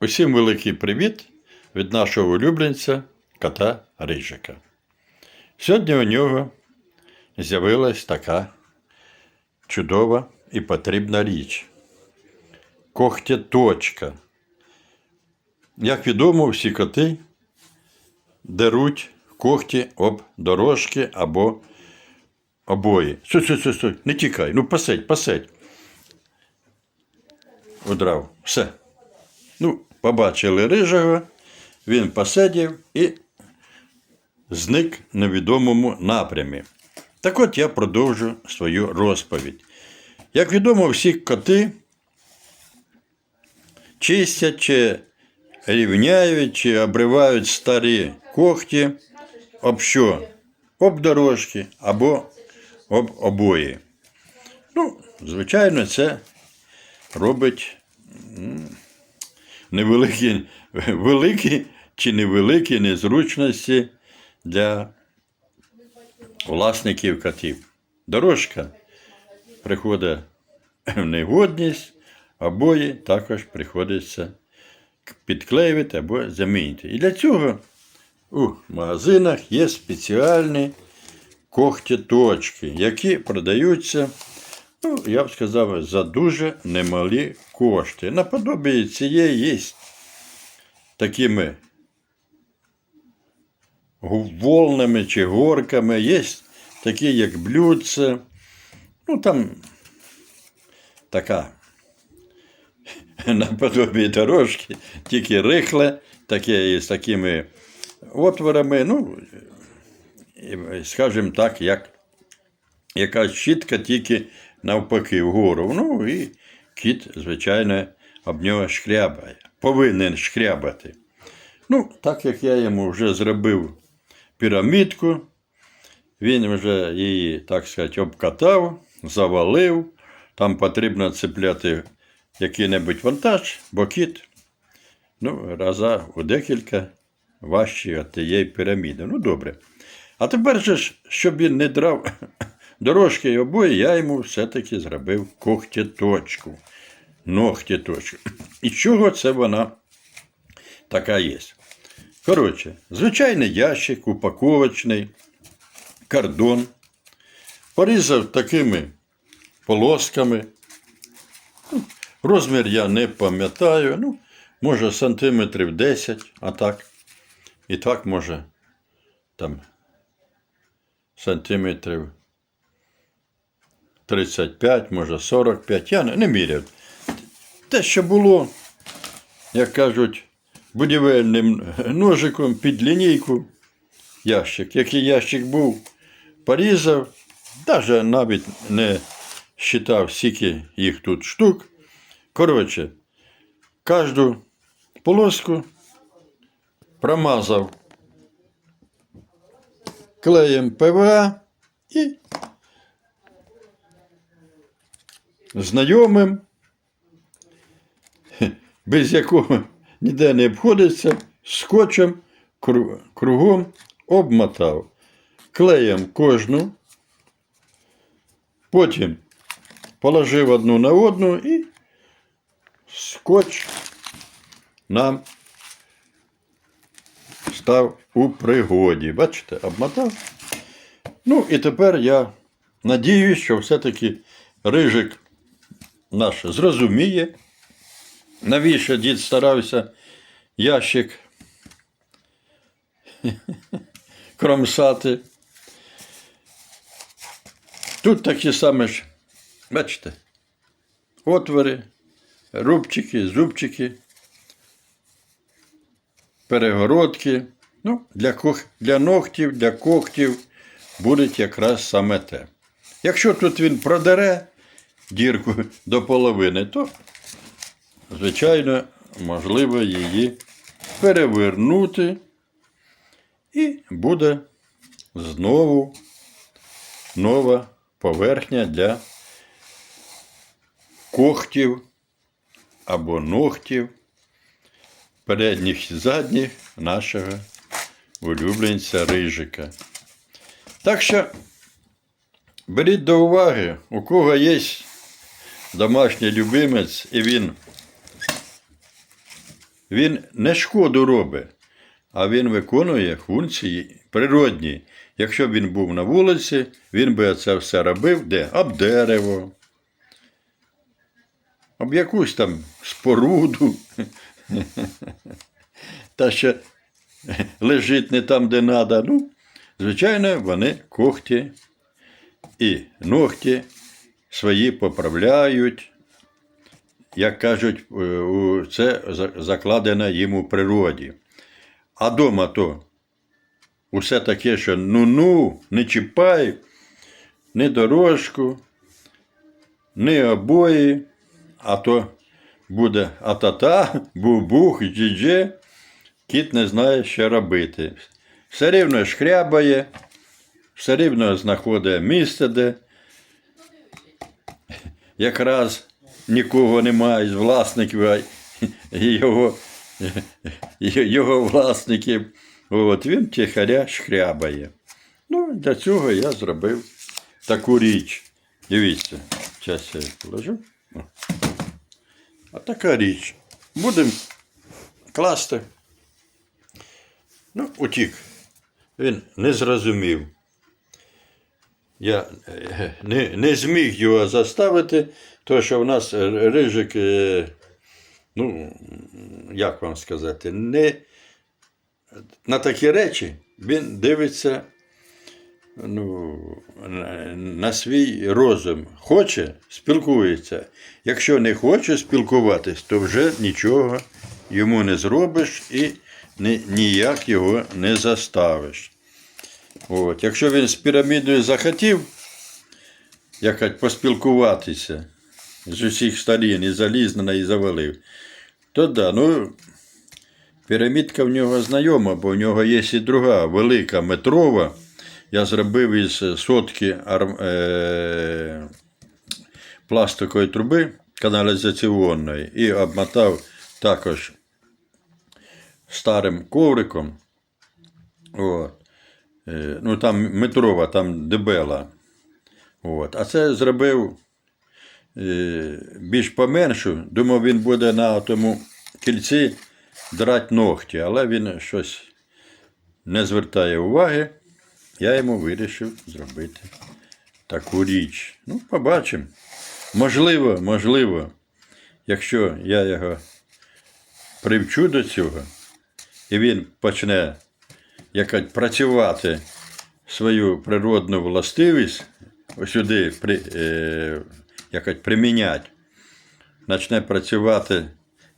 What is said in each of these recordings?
Усім великий привіт від нашого улюбленця кота Рижика. Сьогодні у нього з'явилась така чудова і потрібна річ. Когтяточка. Як відомо, всі коти деруть когті об дорожки або обої. Стой, стой, стой, стой, не тікай, ну посидь, посидь. Удрав. Все. Ну, побачили рижого, він посидів і зник в невідомому напрямі. Так от я продовжу свою розповідь. Як відомо, всі коти чистять чи рівняють, чи обривають старі когті об що? Об дорожки або об обої. Ну, звичайно, це робить невеликі, великі чи невеликі незручності для власників котів. Дорожка приходить в негодність, обої також приходиться підклеювати або замінити. І для цього у магазинах є спеціальні когтяточки, які продаються ну, я б сказав, за дуже немалі кошти. Наподобі цієї є такими волнами чи горками, є такі, як блюдце. Ну, там така наподобі дорожки, тільки рихле, таке з такими отворами, ну, скажімо так, як якась щітка тільки навпаки вгору. Ну і кіт, звичайно, об нього шкрябає. Повинен шкрябати. Ну, так як я йому вже зробив пірамідку, він вже її, так сказати, обкатав, завалив. Там потрібно цепляти який-небудь вантаж, бо кіт ну, раза у декілька важчий від тієї піраміди. Ну, добре. А тепер же ж, щоб він не драв дорожки і обої, я йому все-таки зробив когтяточку. Ногтяточку. І чого це вона така є? Коротше, звичайний ящик, упаковочний, кордон. Порізав такими полосками. Розмір я не пам'ятаю. Ну, може, сантиметрів 10, а так. І так, може, там сантиметрів 35, може 45. Я не, не міряв. Те, що було, як кажуть, будівельним ножиком під лінійку. Ящик. Який ящик був, порізав, навіть навіть не считав, скільки їх тут штук. Коротше, кожну полоску промазав клеєм ПВА і знайомим, без якого ніде не обходиться, скотчем кругом обмотав. Клеєм кожну, потім положив одну на одну і скотч нам став у пригоді. Бачите, обмотав. Ну, і тепер я надіюсь, що все-таки рижик наш зрозуміє, навіщо дід старався ящик кромсати. Тут такі самі ж, бачите, отвори, рубчики, зубчики, перегородки. Ну, для, кох... для ногтів, для когтів буде якраз саме те. Якщо тут він продере дірку до половини, то, звичайно, можливо її перевернути і буде знову нова поверхня для когтів або ногтів передніх і задніх нашого улюбленця рижика. Так що беріть до уваги, у кого є домашній любимець, і він він не шкоду робить, а він виконує функції природні. Якщо б він був на вулиці, він би це все робив де? Об дерево, об якусь там споруду. Та ще лежить не там, де треба. Ну, звичайно, вони когті і ногті свої поправляють. Як кажуть, е, це за- закладено їм у природі. А дома то усе таке, що ну-ну, не чіпай, ні дорожку, ні обої, а то буде атата, бух-бух, джі-джі, кіт не знає, що робити. Все рівно шкрябає, все рівно знаходить місце, де якраз нікого немає з власників, а його, його власників. От він тихаря шкрябає. Ну, для цього я зробив таку річ. Дивіться, зараз я положу. А така річ. Будемо класти. Ну, утік. Він не зрозумів. Я е, не, не зміг його заставити, тому що в нас рижик, е, ну, як вам сказати, не на такі речі він дивиться ну, на, свій розум. Хоче, спілкується. Якщо не хоче спілкуватись, то вже нічого йому не зробиш і ні, ніяк його не заставиш. От. Якщо він з пірамідою захотів якось поспілкуватися з усіх сторін і заліз на неї і завалив, то да, ну, пірамідка в нього знайома, бо в нього є і друга велика метрова. Я зробив із сотки арм, е, пластикової труби каналізаційної і обмотав також старим ковриком. От. Е, ну там метрова, там дебела. От. А це зробив е, більш поменшу. Думав, він буде на тому кільці драти ногті, але він щось не звертає уваги. Я йому вирішив зробити таку річ. Ну, побачимо. Можливо, можливо, якщо я його привчу до цього, і він почне якось працювати свою природну властивість, сюди при, е, якось приміняти, почне працювати,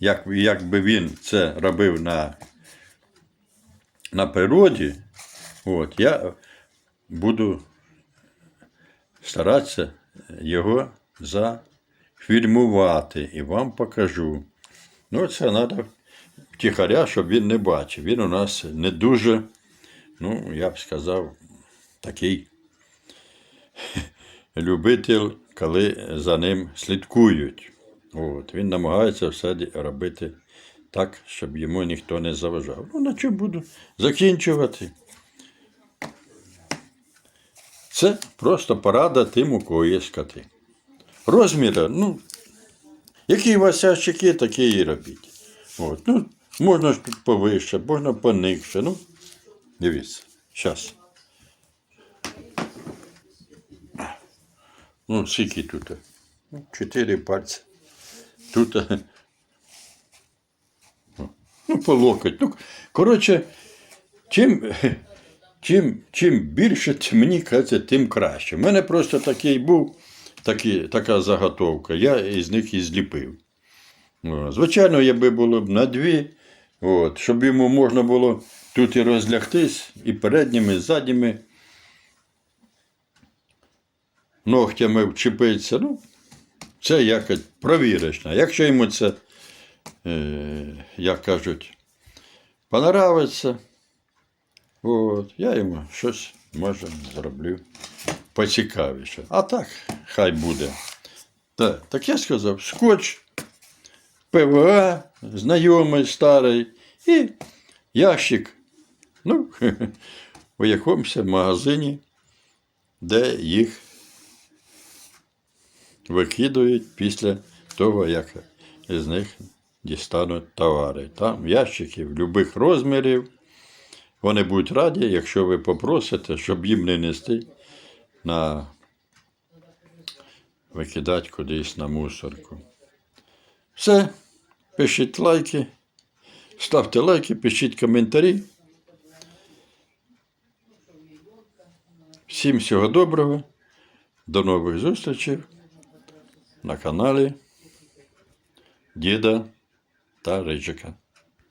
як, як би він це робив на, на природі, от, я буду старатися його зафільмувати і вам покажу. Ну, це треба втіхаря, щоб він не бачив. Він у нас не дуже, ну, я б сказав, такий любитель, коли за ним слідкують. От, він намагається все робити так, щоб йому ніхто не заважав. Ну, на чому буду закінчувати. Це просто порада тим, у кого є скоти. Розміри, ну, які у вас ящики, такі і робіть. От, ну, можна ж тут повище, можна поникше. Ну, дивіться, зараз. Ну, скільки тут? Чотири пальці. Тут. е, Ну, по локоть. Ну, коротше, чим, чим, чим більше, мені кажеться, тим краще. У мене просто такий був, такі, така заготовка. Я із них і зліпив. Звичайно, я би було б на дві, от, щоб йому можна було тут і розлягтись, і передніми, і задніми ногтями вчепитися. Ну, це якось провірочно. Якщо йому це, е, як кажуть, понравиться, от, я йому щось може зроблю поцікавіше. А так, хай буде. Так, так я сказав, скотч. ПВА, знайомий старий, і ящик. Ну, у якомусь магазині, де їх викидують після того, як з них дістануть товари. Там ящики будь-яких розмірів. Вони будуть раді, якщо ви попросите, щоб їм не нести на викидати кудись на мусорку. Все. Пишіть лайки, ставте лайки, пишіть коментарі. Всім всього доброго. До нових зустрічей на каналі Діда та Рижика.